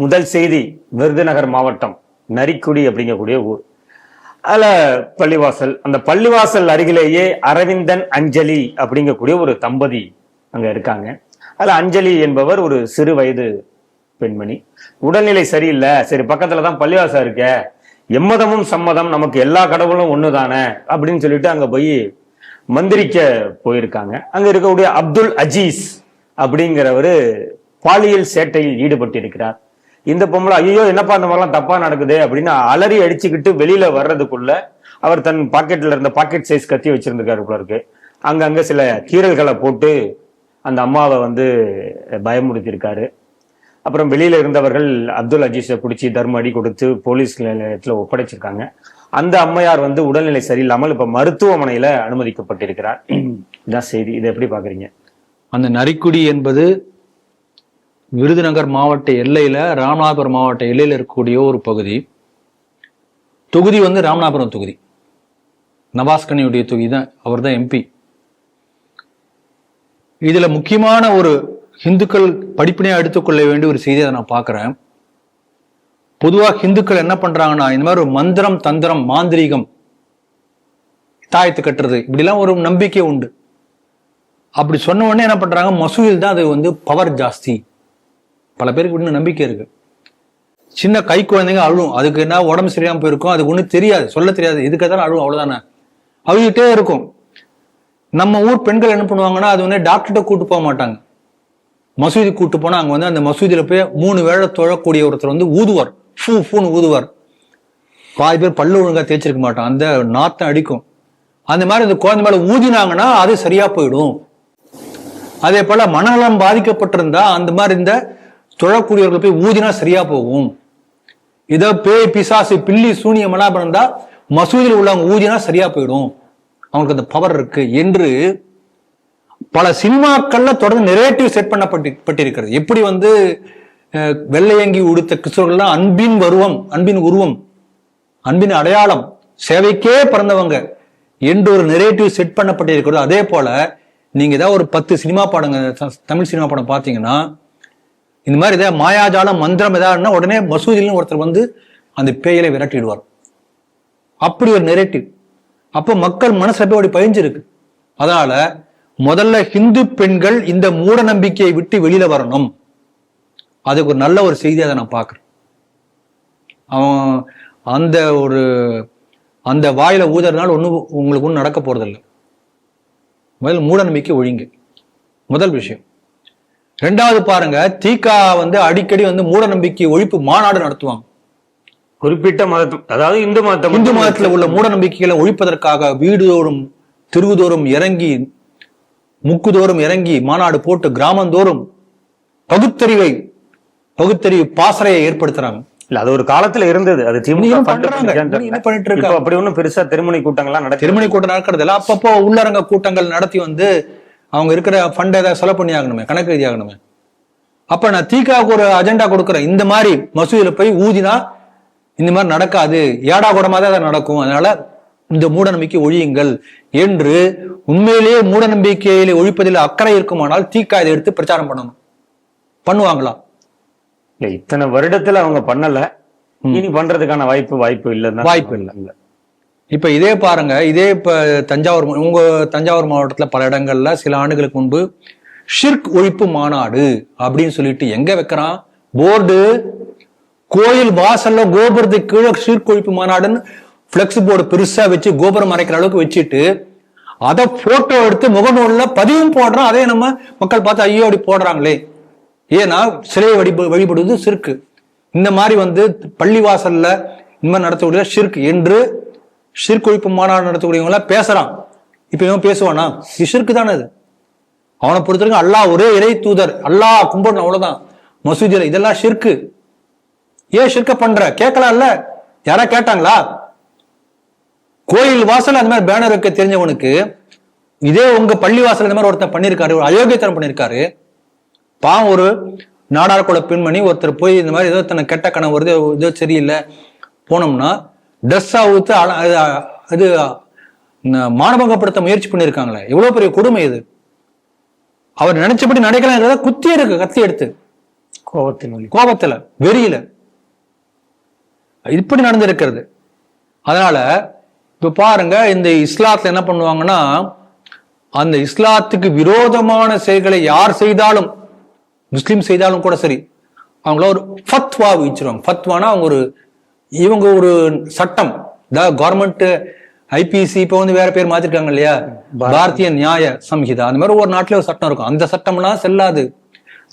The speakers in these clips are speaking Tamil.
முதல் செய்தி விருதுநகர் மாவட்டம் நரிக்குடி அப்படிங்கக்கூடிய ஊர். அதில் பள்ளிவாசல் அந்த பள்ளிவாசல் அருகிலேயே அரவிந்தன் அஞ்சலி அப்படிங்கக்கூடிய ஒரு தம்பதி அங்கே இருக்காங்க. அதில் அஞ்சலி என்பவர் ஒரு சிறு வயது பெண்மணி. உடல்நிலை சரியில்லை. சரி பக்கத்தில் தான் பள்ளிவாசல் இருக்க. எம்மதமும் சம்மதம் நமக்கு எல்லா கடவுளும் ஒன்று தானே அப்படின்னு சொல்லிட்டு அங்கே போய் மந்திரிக்க போயிருக்காங்க. அங்கே இருக்கக்கூடிய அப்துல் அஜீஸ் அப்படிங்கிறவரு பாலியல் சேட்டையில் ஈடுபட்டிருக்கிறார். இந்த பொம்பளை ஐயோ என்னப்பா அந்த மாதிரிலாம் தப்பா நடக்குது அப்படின்னு அலறி அடிச்சுக்கிட்டு வெளியில வர்றதுக்குள்ள அவர் தன் பாக்கெட்ல இருந்த பாக்கெட் சைஸ் கத்தி வச்சிருந்திருக்காரு போல இருக்கு. அங்கங்க சில கீறல்களை போட்டு அந்த அம்மாவை வந்து பயமுறுத்தியிருக்காரு. அப்புறம் வெளியில இருந்தவர்கள் அப்துல் அஜீஸை பிடிச்சி தர்ம அடி கொடுத்து போலீஸ் நிலையத்தில் ஒப்படைச்சிருக்காங்க. அந்த அம்மையார் வந்து உடல்நிலை சரியில்லாமல் இப்ப மருத்துவமனையில அனுமதிக்கப்பட்டிருக்கிறார். இதான் செய்தி. இதை எப்படி பாக்குறீங்க அந்த நரிக்குடி என்பது விருதுநகர் மாவட்ட எல்லையில் ராமநாதபுரம் மாவட்ட எல்லையில் இருக்கக்கூடிய ஒரு பகுதி. தொகுதி வந்து ராமநாதபுரம் தொகுதி. நவாஸ்கனியுடைய தொகுதி தான் அவர் தான் எம்பி இதில் முக்கியமான ஒரு ஹிந்துக்கள் படிப்பினையாக எடுத்துக்கொள்ள வேண்டிய ஒரு செய்தியை நான் பார்க்குறேன். பொதுவாக ஹிந்துக்கள் என்ன பண்ணுறாங்கன்னா இந்த மாதிரி ஒரு மந்திரம் தந்திரம் மாந்திரீகம் தாயத்து கட்டுறது இப்படிலாம் ஒரு நம்பிக்கை உண்டு. அப்படி சொன்ன உடனே என்ன பண்ணுறாங்க மசூதியில் தான் அது வந்து பவர் ஜாஸ்தி. பல பேருக்கு இன்னும் நம்பிக்கை இருக்கு. சின்ன கை குழந்தைங்க அழுவும். அதுக்கு என்ன உடம்பு சரியாம போயிருக்கும். அதுக்கு ஒன்றும் தெரியாது. சொல்ல தெரியாது. இதுக்கு தான் அழுவும். அவ்வளவுதானே? அழுகிட்டே இருக்கும். நம்ம ஊர் பெண்கள் என்ன பண்ணுவாங்கன்னா அது வந்து டாக்டர்கிட்ட கூட்டு போக மாட்டாங்க. மசூதி கூட்டு போனா அங்க வந்து அந்த மசூதியில போய் மூணு வேளை தொழக்கூடிய ஒருத்தர் வந்து ஊதுவார். ஃபூ ஃபூன்னு ஊதுவார். பாதி பேர் பல்லு ஒழுங்கா தேய்ச்சிருக்க மாட்டான் அந்த நாத்தம் அடிக்கும். அந்த மாதிரி இந்த குழந்தை மேல ஊதினாங்கன்னா அது சரியா போயிடும். அதே போல மனநலம் பாதிக்கப்பட்டிருந்தா அந்த மாதிரி இந்த தொழக்கூடியவர்கள் போய் ஊதினா சரியா போகும். இதோ பேய் பிசாசு பில்லி சூனியம் எல்லாம் பண்ணா மசூதியில் உள்ளவங்க ஊதினா சரியா போயிடும். அவங்களுக்கு அந்த பவர் இருக்கு என்று பல சினிமாக்கள்ல தொடர்ந்து நெரேட்டிவ் செட் பண்ணப்பட்டு பட்டிருக்கிறது. எப்படி வந்து வெள்ளையங்கி உடுத்த கிறிஸ்தவர்கள்லாம் அன்பின் வருவம் அன்பின் உருவம் அன்பின் அடையாளம் சேவைக்கே பிறந்தவங்க என்று ஒரு நெரேட்டிவ் செட் பண்ணப்பட்டிருக்கிறது. அதே போல நீங்க ஏதாவது ஒரு பத்து சினிமா படங்க தமிழ் சினிமா படம் பார்த்தீங்கன்னா இந்த மாதிரி ஏதாவது மாயாஜாலம் மந்திரம் ஏதாவதுன்னா உடனே மசூதியிலும் ஒருத்தர் வந்து அந்த பேயலை விரட்டிடுவார். அப்படி ஒரு நெரேட்டிவ் அப்போ மக்கள் மனசுல போய் அப்படி பதிஞ்சிருக்கு அதனால முதல்ல ஹிந்து பெண்கள் இந்த மூட நம்பிக்கையை விட்டு வெளியில வரணும். அதுக்கு ஒரு நல்ல ஒரு செய்தியை அதை நான் பார்க்குறேன். அவன் அந்த ஒரு அந்த வாயில ஊதுறதுனால ஒன்றும் உங்களுக்கு ஒன்றும் நடக்க போறதில்லை. முதல் மூட நம்பிக்கை ஒழிங்க. முதல் விஷயம். ரெண்டாவது பாருங்க தீகா வந்து அடிக்கடி வந்து மூட நம்பிக்கை ஒழிப்பு மாநாடு நடத்துவாங்க. குறிப்பிட்ட மதம் அதாவது இந்து மதத்தை இந்து மதத்துல உள்ள மூட நம்பிக்கைகளை ஒழிப்பதற்காக வீடுதோறும் தெருவுதோறும் இறங்கி முக்குதோறும் இறங்கி மாநாடு போட்டு கிராமந்தோறும் பகுத்தறிவை பகுத்தறிவு பாசறையை ஏற்படுத்துறாங்க. இல்ல அது ஒரு காலத்துல இருந்தது. அது திமுக. பண்ணிட்டு. இப்ப அப்படி ஒண்ணும் பெருசா திருமணி கூட்டங்கள்லாம் நடத்தி திருமணி கூட்டம் நடக்கிறது இல்ல அப்பப்போ உள்ளரங்க கூட்டங்கள் நடத்தி வந்து அவங்க இருக்கிற ஃபண்ட் ஏதாவது செலவு பண்ணி ஆகணுமே கணக்கு எழுதி ஆகணுமே. அப்ப நான் தீகாவுக்கு ஒரு அஜெண்டா கொடுக்குறேன். இந்த மாதிரி மசூதியில போய் ஊதினா இந்த மாதிரி நடக்காது. ஏடா கூடமா தான் நடக்கும். அதனால இந்த மூட நம்பிக்கை ஒழியுங்கள் என்று உண்மையிலேயே மூட நம்பிக்கையில ஒழிப்பதில் அக்கறை இருக்குமானால் தீகா இதை எடுத்து பிரச்சாரம் பண்ணணும். பண்ணுவாங்களா? இல்ல இத்தனை வருடத்துல அவங்க பண்ணல. இனி பண்றதுக்கான வாய்ப்பு வாய்ப்பு இல்லைன்னா வாய்ப்பு இல்ல. இப்போ இதே பாருங்க இதே இப்போ தஞ்சாவூர் உங்க தஞ்சாவூர் மாவட்டத்தில் பல இடங்கள்ல சில ஆண்டுகளுக்கு முன்பு ஷிர்க் ஒழிப்பு மாநாடு அப்படின்னு சொல்லிட்டு எங்க வைக்கிறான்? போர்டு கோயில் வாசல்ல கோபுரத்துக்கு கீழே ஷிர்க் ஒழிப்பு மாநாடுன்னு பிளெக்ஸ் போர்டு பெருசா வச்சு கோபுரம் மறைக்கிற அளவுக்கு வச்சுட்டு அதை போட்டோ எடுத்து முகநூல்ல பதிவும் போடுறோம் அதே நம்ம மக்கள் பார்த்து ஐயோ அப்படி போடுறாங்களே. ஏன்னா சிலையை வழிபடு வழிபடுவது சிற்கு இந்த மாதிரி வந்து பள்ளிவாசல்ல இந்த மாதிரி நடத்தக்கூடிய ஷிர்க் என்று ஷிர்கொழிப்பு மாநாடு நடத்தக்கூடியவங்களாம் பேசுறான். இப்ப இவன் பேசுவானா? இஷிற்கு தானே அது? அவனை பொறுத்தவரைக்கும் அல்லாஹ் ஒரே இறை தூதர். அல்லாஹ் கும்பிடணும் அவ்வளவுதான். மசூதியில் இதெல்லாம் ஷிர்க்கு ஏன் ஷிர்க்க பண்ற? கேட்கலாம்ல. யாரா கேட்டாங்களா? கோயில் வாசல் அந்த மாதிரி பேனர் வைக்க தெரிஞ்சவனுக்கு இதே உங்க பள்ளி வாசல் இந்த மாதிரி ஒருத்தன் பண்ணிருக்காரு ஒரு அயோக்கியத்தனம் பண்ணியிருக்காரு பாவம் ஒரு நாடார்குல பெண்மணி ஒருத்தர் போய் இந்த மாதிரி ஏதோ தனக்கு கெட்ட கணம் வருது ஏதோ சரியில்லை. போனோம்னா ட்ரெஸ் அது அது ந- மானபங்கப்படுத்த முயற்சி பண்ணியிருக்காங்களே எவ்வளவு பெரிய கொடுமை இது. அவர் நினைச்சபடி நடக்கலாங்கிறத குத்தி இருக்கு கத்தி எடுத்து. கோபத்தின் வழி கோபத்துல வெறியில. இப்படி நடந்திருக்கிறது. அதனால இப்ப பாருங்க இந்த இஸ்லாத்துல என்ன பண்ணுவாங்கன்னா அந்த இஸ்லாத்துக்கு விரோதமான செயல்களை யார் செய்தாலும் முஸ்லிம் செய்தாலும் கூட சரி அவங்கள ஒரு ஃபத்வா வச்சிருவாங்க. ஃபத்வானா அவங்க ஒரு இவங்க ஒரு சட்டம். கவர்மெண்ட் ஐபிசி இப்போ வந்து வேற பேர் மாத்திருக்காங்க இல்லையா? பாரதிய நியாய சம்ஹிதா. அந்த மாதிரி ஒரு நாட்டுல ஒரு சட்டம் இருக்கும். அந்த சட்டம்லாம் செல்லாது.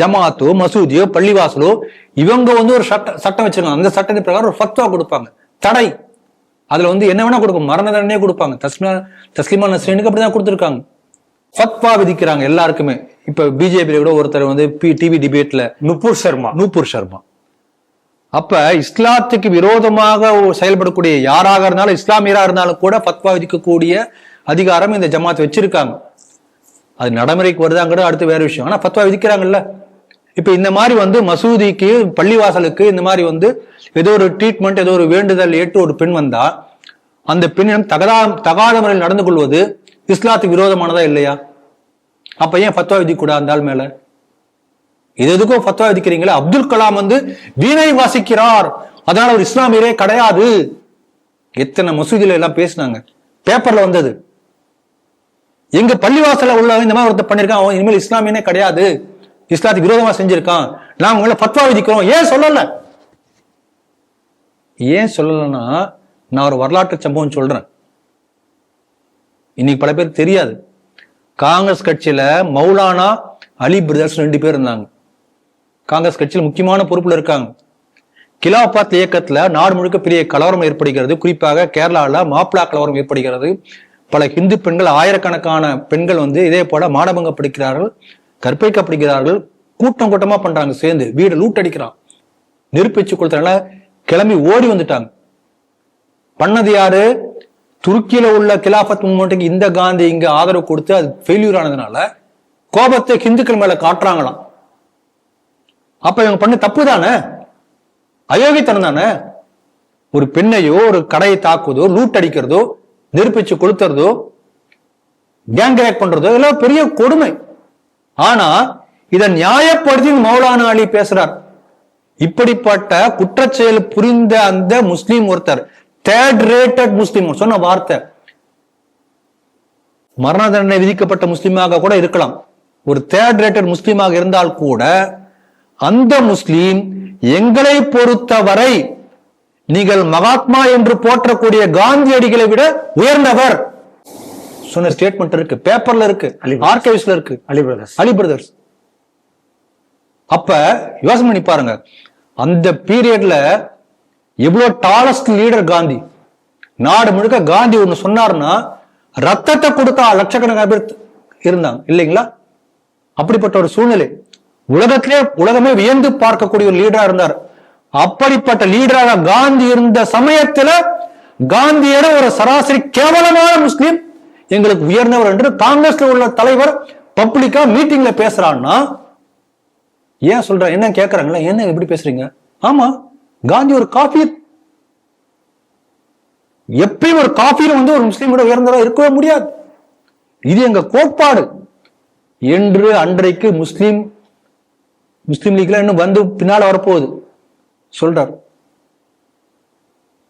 ஜமாத்தோ மசூதியோ பள்ளிவாசலோ இவங்க வந்து ஒரு சட்ட சட்டம் வச்சிருக்காங்க. அந்த சட்டத்தின் பிரகாரம் ஒரு ஃபத்வா கொடுப்பாங்க. தடை. அதுல வந்து என்ன வேணா கொடுக்கும். மரண தண்டனையே கொடுப்பாங்க. தஸ்லிமா தஸ்லிமா நஸ்ரீனுக்கு அப்படிதான் கொடுத்துருக்காங்க. ஃபத்வா விதிக்கிறாங்க எல்லாருக்குமே. இப்ப பிஜேபி கூட ஒருத்தர் வந்து டிவி டிபேட்ல நுப்பூர் சர்மா. நூபுர் சர்மா. அப்ப இஸ்லாத்துக்கு விரோதமாக செயல்படக்கூடிய யாராக இருந்தாலும் இஸ்லாமியராக இருந்தாலும் கூட ஃபத்வா விதிக்கக்கூடிய அதிகாரம் இந்த ஜமாத் வச்சிருக்காங்க. அது நடைமுறைக்கு வருதாங்கிறது அடுத்து வேற விஷயம். ஆனா ஃபத்வா விதிக்கிறாங்கல்ல. இப்ப இந்த மாதிரி வந்து மசூதிக்கு பள்ளிவாசலுக்கு இந்த மாதிரி வந்து ஏதோ ஒரு ட்ரீட்மெண்ட் ஏதோ ஒரு வேண்டுதல் ஏற்று ஒரு பெண் வந்தா அந்த பெண்ணிடம் தகதா தகாத முறையில் நடந்து கொள்வது இஸ்லாத்துக்கு விரோதமானதா இல்லையா? அப்ப ஏன் ஃபத்வா விதிக்கூடாது அந்த ஆள் மேல? இது எதுக்கும் ஃபத்வா விதிக்கிறீங்களா? அப்துல் கலாம் வந்து வீணை வாசிக்கிறார். அதனால ஒரு இஸ்லாமியரே கிடையாது. எத்தனை மசூதியில எல்லாம் பேசினாங்க. பேப்பர்ல வந்தது. எங்க பள்ளிவாசல உள்ள இந்த மாதிரி ஒருத்தர் பண்ணிருக்கான் அவன் இனிமேல் இஸ்லாமியனே கிடையாது. இஸ்லாத்துக்கு விரோதமா செஞ்சிருக்கான். நான் உங்களை ஃபத்வா விதிக்கிறோம். ஏன் சொல்லல? ஏன் சொல்லலைன்னா நான் ஒரு வரலாற்று சம்பவம் சொல்றேன். இன்னைக்கு பல பேருக்கு தெரியாது. காங்கிரஸ் கட்சியில மௌலானா அலி பிரதர்ஸ் ரெண்டு பேர் இருந்தாங்க. காங்கிரஸ் கட்சியில் முக்கியமான பொறுப்புல இருக்காங்க. கிலாபாத் இயக்கத்துல நாடு முழுக்க பெரிய கலவரம் ஏற்படுகிறது. குறிப்பாக கேரளாவில் மாப்பிளா கலவரம் ஏற்படுகிறது. பல இந்து பெண்கள் ஆயிரக்கணக்கான பெண்கள் வந்து இதே போல மானபங்கப்படுகிறார்கள் கற்பிக்கப்படுகிறார்கள் கூட்டம் கூட்டமா பண்றாங்க. சேர்ந்து வீடு லூட் அடிக்கிறான். நெருப்பிச்சு கொடுத்தனால கிளம்பி ஓடி வந்துட்டாங்க. பண்ணது யாரு? துருக்கியில உள்ள கிலாபத் மூமெண்ட்டுக்கு இந்த காந்தி இங்க ஆதரவு கொடுத்து அது ஃபெயில்யூர் ஆனதுனால கோபத்தை ஹிந்துக்கள் மேல காட்டுறாங்களாம். அப்ப இவங்க பண்ண தப்பு தானே? அயோக்கியத்தனம் தானே? ஒரு பெண்ணையோ ஒரு கடையை தாக்குவதோ லூட் அடிக்கிறதோ நெருப்பிச்சு கொளுத்துறதோ கேங் ரேக் பண்றதோ இதெல்லாம் பெரிய கொடுமை. ஆனா இதை நியாயப்படுத்தி மௌலானா அலி பேசுறார். இப்படிப்பட்ட குற்றச்செயல் புரிந்த அந்த முஸ்லீம் ஒருத்தர் தேர்ட் ரேட்டட் முஸ்லீம் சொன்ன வார்த்தை. மரண தண்டனை விதிக்கப்பட்ட முஸ்லீமாக கூட இருக்கலாம். ஒரு தேர்ட் ரேட்டட் முஸ்லீமாக இருந்தால் கூட அந்த முஸ்லீம் எங்களை பொறுத்தவரை நீங்கள் மகாத்மா என்று போற்றக்கூடிய காந்தியடிகளை விட உயர்ந்தவர். சொன்ன ஸ்டேட்மெண்ட் இருக்கு பேப்பர்ல இருக்கு ஆர்கைவ்ஸ்ல இருக்கு. அலி பிரதர்ஸ் அலி பிரதர்ஸ் அப்ப யோசனை பண்ணி பாருங்க. அந்த பீரியட்ல எவ்வளவு டாலஸ்ட் லீடர் காந்தி? நாடு முழுக்க காந்தி ஒண்ணு சொன்னாருன்னா ரத்தத்தை கொடுத்தா லட்சக்கணக்கான பேர் இருந்தாங்க. இல்லைங்களா? அப்படிப்பட்ட ஒரு சூழ்நிலை. உலகத்திலே உலகமே வியந்து பார்க்கக்கூடிய ஒரு லீடரா இருந்தார். அப்படிப்பட்ட லீடராக காந்தி இருந்த சமயத்துல காந்தியோட ஒரு சராசரி கேவலமான முஸ்லீம் எங்களுக்கு உயர்ந்தவர் என்று காங்கிரஸ்ல உள்ள தலைவர் பப்ளிக்கா மீட்டிங்ல பேசுறான்னா ஏன் சொல்ற என்ன கேட்கறாங்களா என்ன எப்படி பேசுறீங்க? ஆமா காந்தி ஒரு காபி எப்பயும் ஒரு காபீர் வந்து ஒரு முஸ்லீமோட உயர்ந்ததா இருக்கவே முடியாது. இது எங்க கோட்பாடு. என்று அன்றைக்கு முஸ்லீம் முஸ்லீம் லீக்ல இன்னும் வந்து பின்னால் வரப்போகுது. சொல்றார்.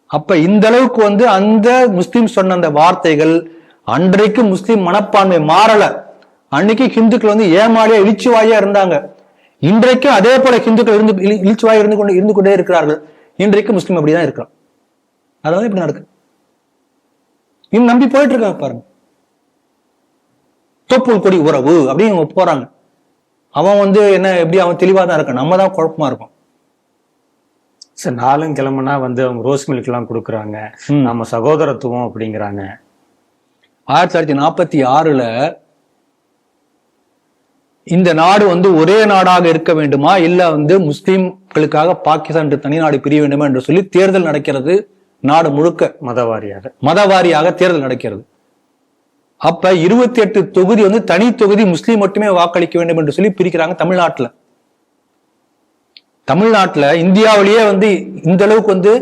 அப்ப இந்த அளவுக்கு வந்து அந்த முஸ்லீம் சொன்ன அந்த வார்த்தைகள் அன்றைக்கு முஸ்லீம் மனப்பான்மை மாறல. அன்னைக்கு ஹிந்துக்கள் வந்து ஏமாளியா இழிச்சுவாயா இருந்தாங்க. இன்றைக்கும் அதே போல ஹிந்துக்கள் இருந்து இழிச்சுவாய் இழிச்சுவாயா இருந்து கொண்டு இருந்து கொண்டே இருக்கிறார்கள். இன்றைக்கு முஸ்லீம் அப்படிதான் இருக்கிறான். அதாவது இப்படி நடக்கு இன்னும் நம்பி போயிட்டு இருக்காங்க பாருங்க. தொப்புள் கொடி உறவு அப்படின்னு போறாங்க. அவன் வந்து என்ன எப்படி அவன் தெளிவா தான் இருக்கான்? நம்ம தான் குழப்பமா இருக்கும். சார் நாளும் கிழமைனா வந்து அவங்க ரோஸ் மில்க் எல்லாம் கொடுக்குறாங்க. நம்ம சகோதரத்துவம் அப்படிங்கிறாங்க. ஆயிரத்தி தொள்ளாயிரத்தி நாற்பத்தி ஆறுல இந்த நாடு வந்து ஒரே நாடாக இருக்க வேண்டுமா? இல்ல வந்து முஸ்லிம்களுக்காக பாகிஸ்தான் என்று தனி நாடு பிரிய வேண்டுமா என்று சொல்லி தேர்தல் நடக்கிறது நாடு முழுக்க? மதவாரியாக. மதவாரியாக தேர்தல் நடக்கிறது. அப்ப இருபத்தி எட்டு தொகுதி வந்து தனி தொகுதி முஸ்லீம் மட்டுமே வாக்களிக்க வேண்டும் என்று சொல்லி பிரிக்கிறாங்க தமிழ்நாட்டில். தமிழ்நாட்டில் இந்தியாவிலேயே வந்து இந்த அளவுக்கு வந்து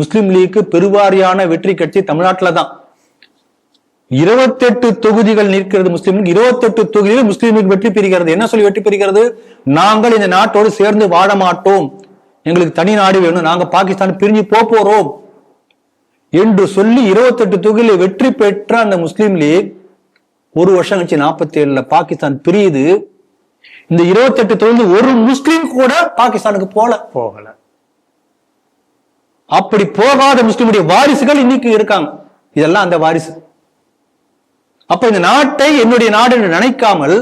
முஸ்லீம் லீக்கு பெருவாரியான வெற்றி கட்சி தமிழ்நாட்டில் தான். இருபத்தெட்டு தொகுதிகள் நிற்கிறது முஸ்லிம்களுக்கு இருபத்தெட்டு தொகுதியில் முஸ்லீமுக்கு வெற்றி பெறுகிறது. என்ன சொல்லி வெற்றி பெறுகிறது? நாங்கள் இந்த நாட்டோடு சேர்ந்து வாழ மாட்டோம். எங்களுக்கு தனி நாடு வேணும். நாங்க பாகிஸ்தான் பிரிஞ்சு போறோம். என்று சொல்லி இருபத்தெட்டு தொகுதியில் வெற்றி பெற்ற அந்த முஸ்லீம் லீக் ஒரு வருஷம் கழிச்சு நாற்பத்தி ஏழுல பாகிஸ்தான் பிரியுது. இந்த இருபத்தெட்டு தொகுதி ஒரு முஸ்லீம் கூட பாகிஸ்தானுக்கு போல. போகல. அப்படி போகாத முஸ்லிமுடைய வாரிசுகள் இன்னைக்கு இருக்காங்க. இதெல்லாம் அந்த வாரிசு. அப்ப இந்த நாட்டை என்னுடைய நாடு என்று நினைக்காமல்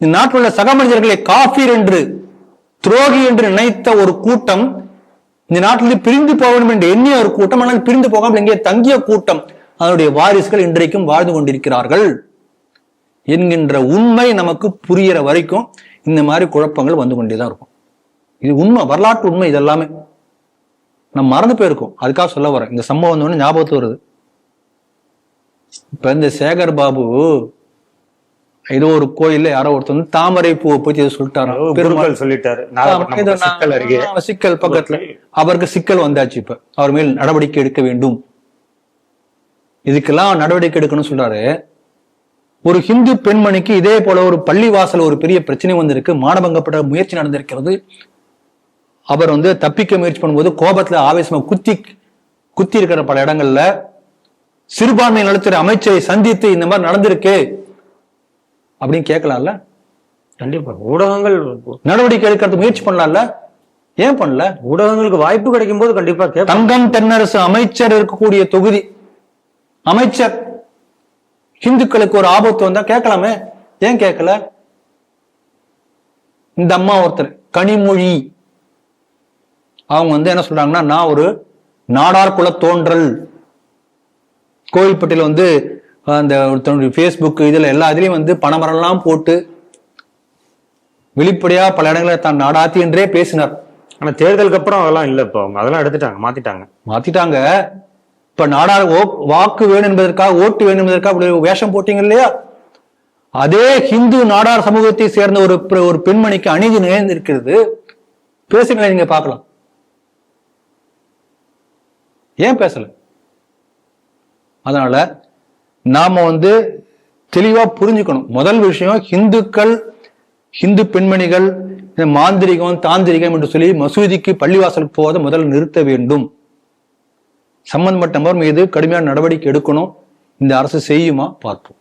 இந்த நாட்டில் உள்ள சக மனிதர்களை காபீர் என்று துரோகி என்று நினைத்த ஒரு கூட்டம் இந்த நாட்டிலிருந்து பிரிந்து போக வேண்டும் என்று எண்ணிய ஒரு கூட்டம் ஆனால் பிரிந்து போகாமல் இங்கே தங்கிய கூட்டம் அதனுடைய வாரிசுகள் இன்றைக்கும் வாழ்ந்து கொண்டிருக்கிறார்கள். என்கின்ற உண்மை நமக்கு புரிகிற வரைக்கும் இந்த மாதிரி குழப்பங்கள் வந்து கொண்டேதான் இருக்கும். இது உண்மை வரலாற்று உண்மை இதெல்லாமே. நம்ம மறந்து போயிருக்கோம். அதுக்காக சொல்ல வரேன். இந்த சம்பவம் வந்தோடனே ஞாபகத்து வருது. இப்ப இந்த சேகர் பாபு ஏதோ ஒரு கோயில்ல யாரோ ஒருத்தர் வந்து தாமரை பூவை பத்தி ஏதோ சொல்லிட்டாராம். பெருமாள் சொல்லிட்டாரு. இது சிக்கல் பக்கத்துல. அவருக்கு சிக்கல் வந்தாச்சு இப்ப. அவர் மேல் நடவடிக்கை எடுக்க வேண்டும். இதுக்கெல்லாம் நடவடிக்கை எடுக்கணும்னு சொல்றாரு. ஒரு ஹிந்து பெண்மணிக்கு இதே போல ஒரு பள்ளிவாசல் ஒரு பெரிய பிரச்சனை வந்திருக்கு. மானபங்கப்பட்ட முயற்சி நடந்திருக்கிறது. அவர் வந்து தப்பிக்க முயற்சி பண்ணும்போது கோபத்துல ஆவேசமா குத்தி குத்தி இருக்கிற பல இடங்கள்ல சிறுபான்மை நலத்துறை அமைச்சரை சந்தித்து இந்த மாதிரி நடந்திருக்கு அப்படின்னு கேட்கலாம்ல? கண்டிப்பா. ஊடகங்கள் நடவடிக்கை எடுக்கிறதுக்கு முயற்சி பண்ணலாம்ல? ஏன் பண்ணல? ஊடகங்களுக்கு வாய்ப்பு கிடைக்கும் போது கண்டிப்பா தங்கம் தென்னரசு அமைச்சர் இருக்கக்கூடிய தொகுதி. அமைச்சர் இந்துக்களுக்கு ஒரு ஆபத்து வந்தா கேட்கலாமே. ஏன் கேட்கல? இந்த அம்மா ஒருத்தர் கனிமொழி. அவங்க வந்து என்ன சொல்றாங்கன்னா நான் ஒரு நாடார் குல தோன்றல். கோயில்பட்டியில வந்து அந்த ஒருத்தனுடைய ஃபேஸ்புக் இதுல எல்லா இதுலயும் வந்து பணமரெல்லாம் போட்டு வெளிப்படையா பல இடங்களில் தான் நாடாத்தி என்றே பேசினார். ஆனா தேர்தலுக்கு அப்புறம் அதெல்லாம் இல்ல இப்போ அவங்க. அதெல்லாம் எடுத்துட்டாங்க மாத்திட்டாங்க. மாத்திட்டாங்க. இப்ப நாடார் ஓ- வாக்கு வேணும் என்பதற்காக ஓட்டு வேணும் என்பதற்காக அப்படி வேஷம் போட்டீங்க இல்லையா? அதே ஹிந்து நாடார் சமூகத்தை சேர்ந்த ஒரு ஒரு பெண்மணிக்கு அநீதி நேர்ந்திருக்கிறது பேசுங்களேன் நீங்க பார்க்கலாம். ஏன் பேசல? அதனால நாம வந்து தெளிவா புரிஞ்சுக்கணும். முதல் விஷயம் ஹிந்துக்கள் ஹிந்து பெண்மணிகள் இந்த மாந்திரிகம் தாந்திரிகம் என்று சொல்லி மசூதிக்கு பள்ளிவாசலுக்கு போவதை முதல் நிறுத்த வேண்டும். சம்பந்தப்பட்ட நபர் மீது கடுமையான நடவடிக்கை எடுக்கணும். இந்த அரசு செய்யுமா? பார்ப்போம்.